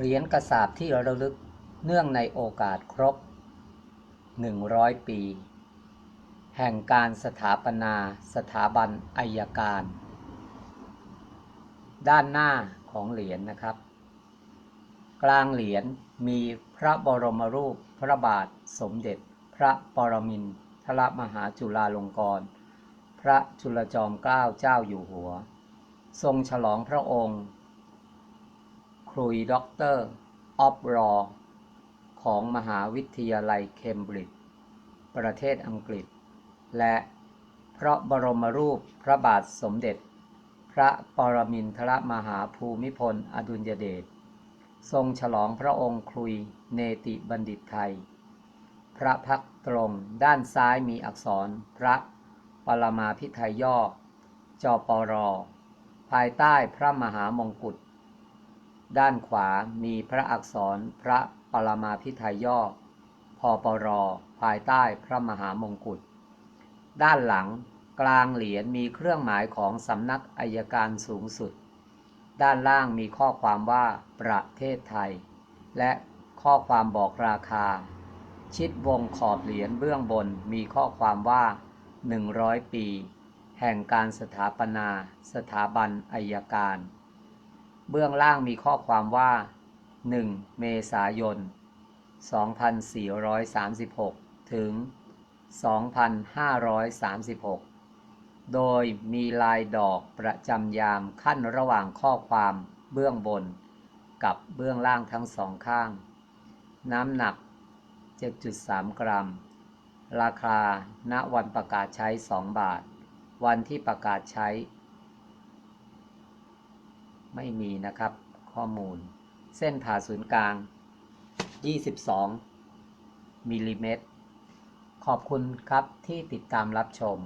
เหรียญกระสาบที่ระลึกเนื่องในโอกาสครบ 100 ปี แห่งการสถาปนาสถาบันอายการ ด้านหน้าของเหรียญนะครับ กลางเหรียญมีพระบรมรูปพระบาทสมเด็จ พระปรมินทรมหาจุฬาลงกรณพระจุลจอมเกล้าเจ้าอยู่หัว ทรงฉลองพระองค์ ครุยด็อกเตอร์ออฟรอของมหาวิทยาลัยเคมบริดจ์ประเทศอังกฤษ และพระบรมรูปพระบาทสมเด็จ พระปรมินทรมหาภูมิพลอดุลยเดชทรงฉลองพระองค์ครุยเนติบัณฑิตไทย พระพักตรงด้านซ้ายมีอักษรพระปรมาพิไทยย่อจปรภายใต้พระมหามงกุฎ ด้านขวามีพระอักษรพระปรมาพิไทยย่อพปรภายใต้พระมหามงกุฎ ด้านหลังกลางเหรียญมีเครื่องหมายของสำนักอายการสูงสุด ด้านล่างมีข้อความว่าประเทศไทย และข้อความบอกราคา ชิดวงขอบเหรียญเบื้องบนมีข้อความว่า 100 ปี แห่งการสถาปนา สถาบันอายการ เบื้องล่างมีข้อความว่า 1 เมษายน 2436 ถึง 2536 โดยมีลายดอกประจำยามขั้นระหว่างข้อความเบื้องบน กับเบื้องล่างทั้งสองข้าง น้ำหนัก 7.3 กรัม ราคา ณ วันประกาศใช้ 2 บาท วันที่ประกาศใช้ ไม่มีนะครับ ข้อมูล เส้นผ่าศูนย์กลาง 22มิลลิเมตรขอบคุณครับที่ติดตามรับชม